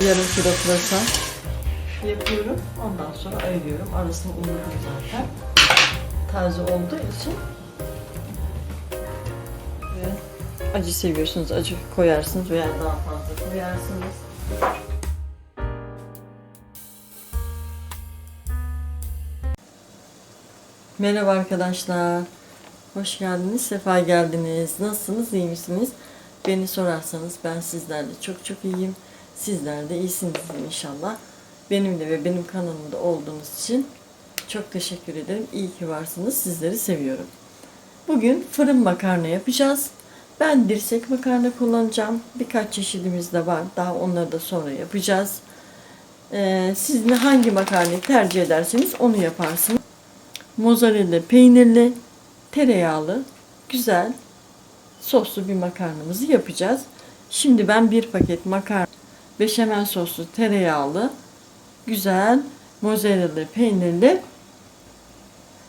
Yarım kilo pırasa yapıyorum. Ondan sonra ayırıyorum. Arasını unladım zaten. Taze olduğu için. Ve acı seviyorsunuz. Acı koyarsınız veya daha fazla koyarsınız. Merhaba arkadaşlar. Hoş geldiniz, sefa geldiniz. Nasılsınız, iyi misiniz? Beni sorarsanız ben sizlerle çok çok iyiyim. Sizler de iyisinizdir inşallah. Benimle ve benim kanalımda olduğunuz için çok teşekkür ederim. İyi ki varsınız. Sizleri seviyorum. Bugün fırın makarna yapacağız. Ben dirsek makarna kullanacağım. Birkaç çeşidimiz de var. Daha onları da sonra yapacağız. Ee, siz ne hangi makarnayı tercih ederseniz onu yaparsınız. Mozzarella peynirli, tereyağlı, güzel soslu bir makarnamızı yapacağız. Şimdi ben bir paket makarna, beşamel soslu tereyağlı, güzel mozzarella peynirli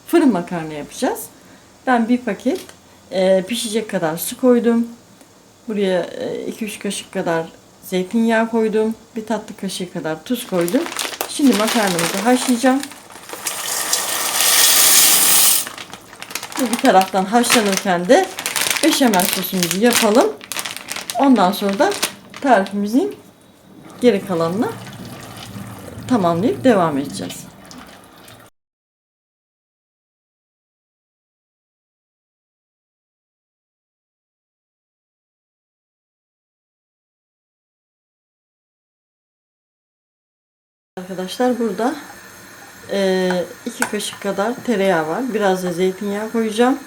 fırın makarna yapacağız. Ben bir paket e, pişecek kadar su koydum. Buraya 2-3 kaşık kadar zeytinyağı koydum. Bir tatlı kaşığı kadar tuz koydum. Şimdi makarnamızı haşlayacağım. Bu bir taraftan haşlanırken de beşamel sosumuzu yapalım. Ondan sonra da tarifimizin geri kalanını tamamlayıp devam edeceğiz. Arkadaşlar burada ee, iki kaşık kadar tereyağı var. Biraz da zeytinyağı koyacağım.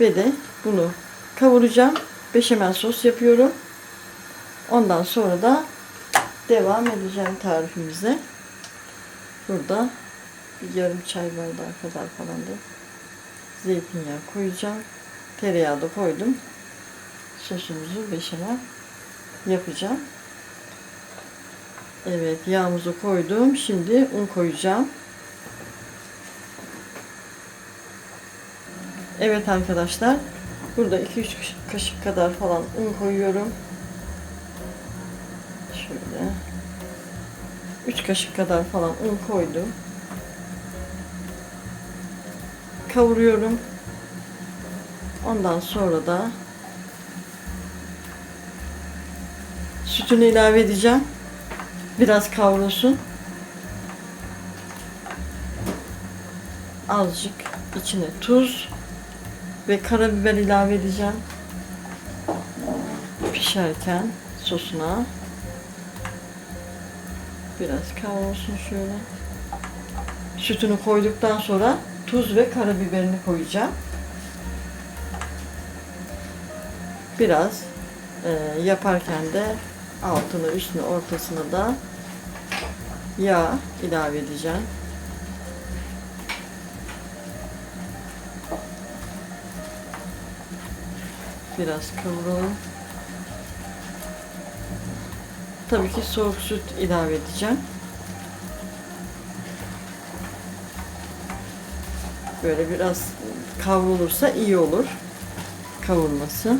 Ve de bunu kavuracağım. Beşamel sos yapıyorum. Ondan sonra da devam edeceğim tarifimize. Burada bir yarım çay bardağı kadar falan da zeytinyağı koyacağım. Tereyağı da koydum. Sosumuzu beşamel yapacağım. Evet yağımızı koydum. Şimdi un koyacağım. Evet arkadaşlar. Burada 2-3 kaşık kadar falan un koyuyorum. Şöyle. 3 kaşık kadar falan un koydum. Kavuruyorum. Ondan sonra da sütünü ilave edeceğim. Biraz kavrulsun. Azıcık içine tuz ve karabiber ilave edeceğim. Pişerken sosuna biraz kavrulsun şöyle. Sütünü koyduktan sonra tuz ve karabiberini koyacağım. Biraz e, yaparken de altına üstüne ortasına da yağ ilave edeceğim. Biraz kavuralım. Tabii ki soğuk süt ilave edeceğim. Böyle biraz kavrulursa iyi olur. Kavurması.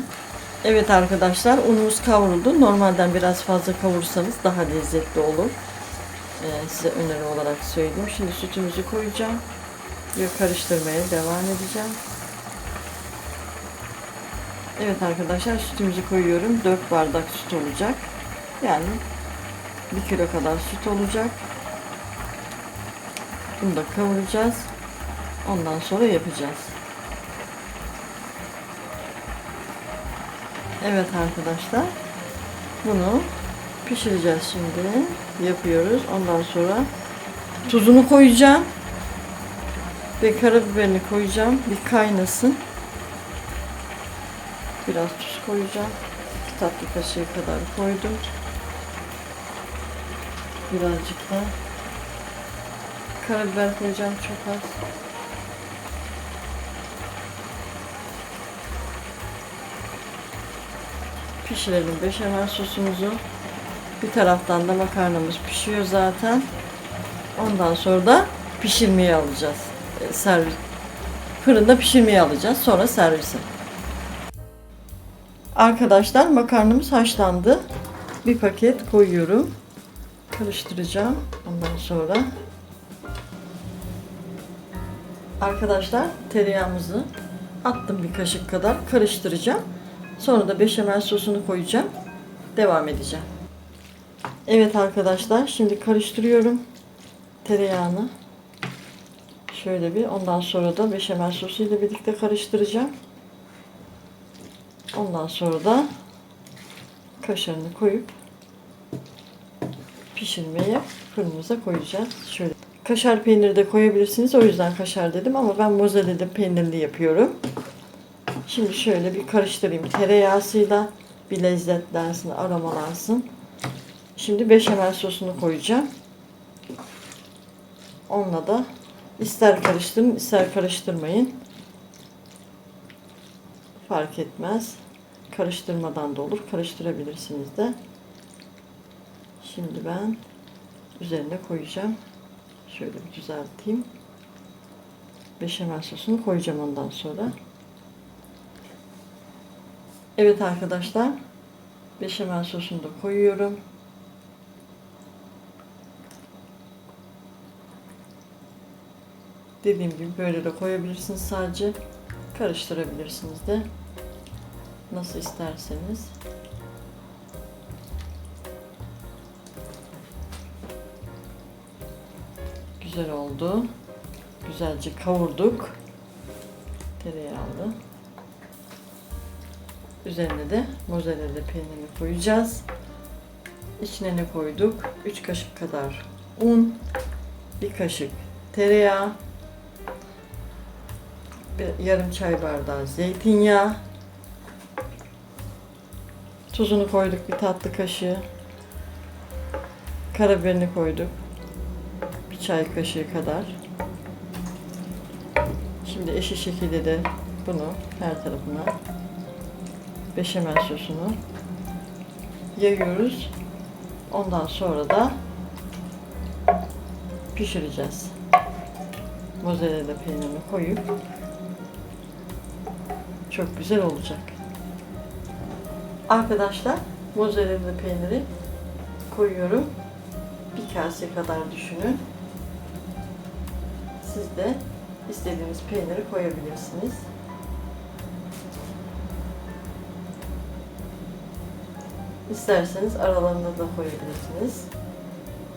Evet arkadaşlar unumuz kavruldu. Normalden biraz fazla kavurursanız daha lezzetli olur. Ee, size öneri olarak söyleyeyim. Şimdi sütümüzü koyacağım. Ve karıştırmaya devam edeceğim. Evet arkadaşlar sütümüzü koyuyorum. 4 bardak süt olacak. Yani 1 kilo kadar süt olacak. Bunu da kavuracağız. Ondan sonra yapacağız. Evet arkadaşlar. Bunu pişireceğiz şimdi. Yapıyoruz. Ondan sonra tuzunu koyacağım. Ve karabiberini koyacağım. Bir kaynasın. Biraz tuz koyacağım. Bir tatlı kaşığı kadar koydum. Birazcık da karabiber koyacağım çok az. Pişirelim beşamel sosumuzu. Bir taraftan da makarnamız pişiyor zaten. Ondan sonra da pişirmeye alacağız. E, servis. Fırında pişirmeye alacağız. Sonra servise. Arkadaşlar makarnamız haşlandı. Bir paket koyuyorum. Karıştıracağım. Ondan sonra arkadaşlar tereyağımızı attım bir kaşık kadar karıştıracağım. Sonra da beşamel sosunu koyacağım. Devam edeceğim. Evet arkadaşlar şimdi karıştırıyorum tereyağını. Şöyle bir ondan sonra da beşamel sosu ile birlikte karıştıracağım. Ondan sonra da kaşarını koyup pişirmeye fırınımıza koyacağız. Şöyle kaşar peyniri de koyabilirsiniz. O yüzden kaşar dedim ama ben mozzarella peynirli yapıyorum. Şimdi şöyle bir karıştırayım tereyağısıyla bir lezzetlensin, aromalansın. Şimdi beşamel sosunu koyacağım. Onunla da ister karıştırın, ister karıştırmayın. Fark etmez. Karıştırmadan da olur. Karıştırabilirsiniz de. Şimdi ben üzerine koyacağım. Şöyle bir düzelteyim. Beşamel sosunu koyacağım ondan sonra. Evet arkadaşlar. Beşamel sosunu da koyuyorum. Dediğim gibi böyle de koyabilirsiniz sadece. Karıştırabilirsiniz de. Nasıl isterseniz. Güzel oldu. Güzelce kavurduk. Tereyağlı. Üzerine de mozzarella peynirini koyacağız. İçine ne koyduk? 3 kaşık kadar un, bir kaşık tereyağı, bir yarım çay bardağı zeytinyağı, tuzunu koyduk bir tatlı kaşığı, karabiberini koyduk çay kaşığı kadar. Şimdi eşit şekilde de bunu her tarafına beşamel sosunu yayıyoruz. Ondan sonra da pişireceğiz. Mozzarella peynirini koyup çok güzel olacak. Arkadaşlar mozzarella peyniri koyuyorum. Bir kase kadar düşünün. Siz de istediğiniz peyniri koyabilirsiniz. İsterseniz aralarına da koyabilirsiniz.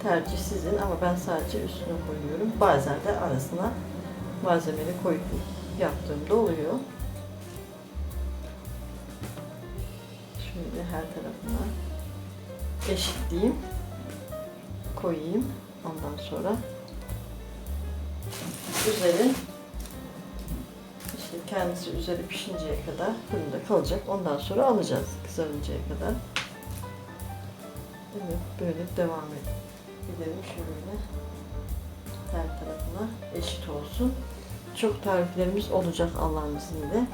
Tercih sizin ama ben sadece üstüne koyuyorum. Bazen de arasına malzemeli koyup yaptığımda oluyor. Şöyle her tarafına eşitleyeyim. Koyayım. Ondan sonra üzeri işte kendisi üzeri pişinceye kadar fırında kalacak. Ondan sonra alacağız kızarıncaya kadar. Evet böyle devam edelim. Şöyle her tarafına eşit olsun. Çok tariflerimiz olacak Allah'ın izniyle.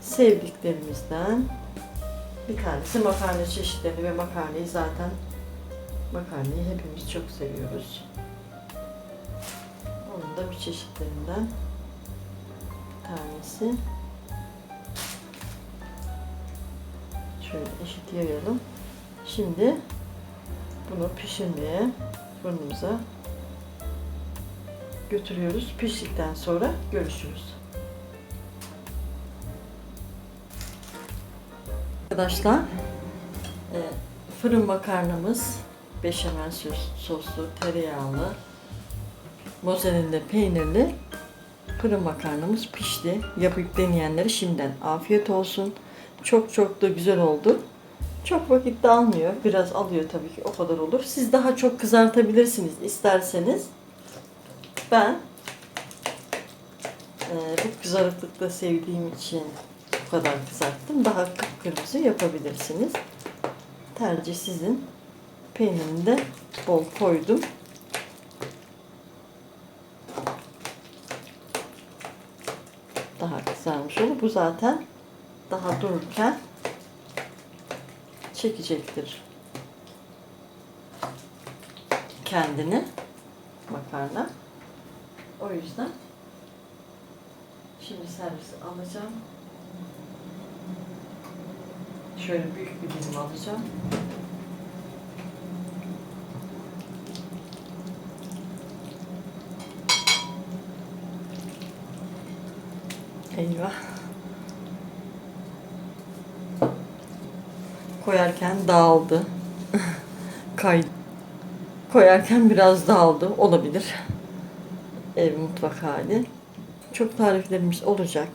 Sevdiklerimizden bir tanesi makarna çeşitleri ve makarnayı zaten makarnayı hepimiz çok seviyoruz. Da bir çeşitlerinden bir tanesi. Şöyle eşit yayalım. Şimdi bunu pişirmeye fırınımıza götürüyoruz. Piştikten sonra görüşürüz. Arkadaşlar e, fırın makarnamız beşamel sos, soslu, tereyağlı, mozzarella peynirli fırın makarnamız pişti. Yapıp deneyenlere şimdiden afiyet olsun. Çok çok da güzel oldu. Çok vakit de almıyor. Biraz alıyor tabii ki o kadar olur. Siz daha çok kızartabilirsiniz isterseniz. Ben e, bu kızarıklıkta sevdiğim için bu kadar kızarttım. Daha kıpkırmızı yapabilirsiniz. Tercih sizin. Peynirini de bol koydum. Daha kızarmış olur. Bu zaten daha dururken çekecektir kendini makarna. O yüzden şimdi servisi alacağım. Şöyle büyük bir dilim alacağım. Eyvah. Koyarken dağıldı. Kay. Koyarken biraz dağıldı. Olabilir. Ev mutfak hali. Çok tariflerimiz olacak.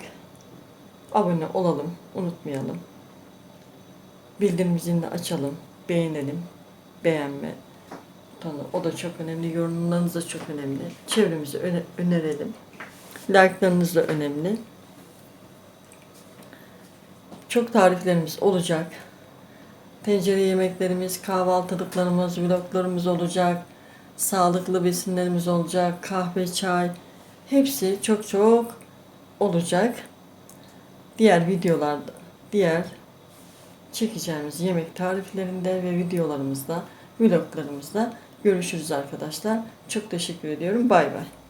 Abone olalım. Unutmayalım. Bildirim zilini açalım. Beğenelim. Beğenme butonu. O da çok önemli. Yorumlarınız da çok önemli. Çevremize öne- önerelim. Like'larınız da önemli. Çok tariflerimiz olacak. Tencere yemeklerimiz, kahvaltılıklarımız, vloglarımız olacak. Sağlıklı besinlerimiz olacak. Kahve, çay. Hepsi çok çok olacak. Diğer videolarda, diğer çekeceğimiz yemek tariflerinde ve videolarımızda, vloglarımızda görüşürüz arkadaşlar. Çok teşekkür ediyorum. Bay bay.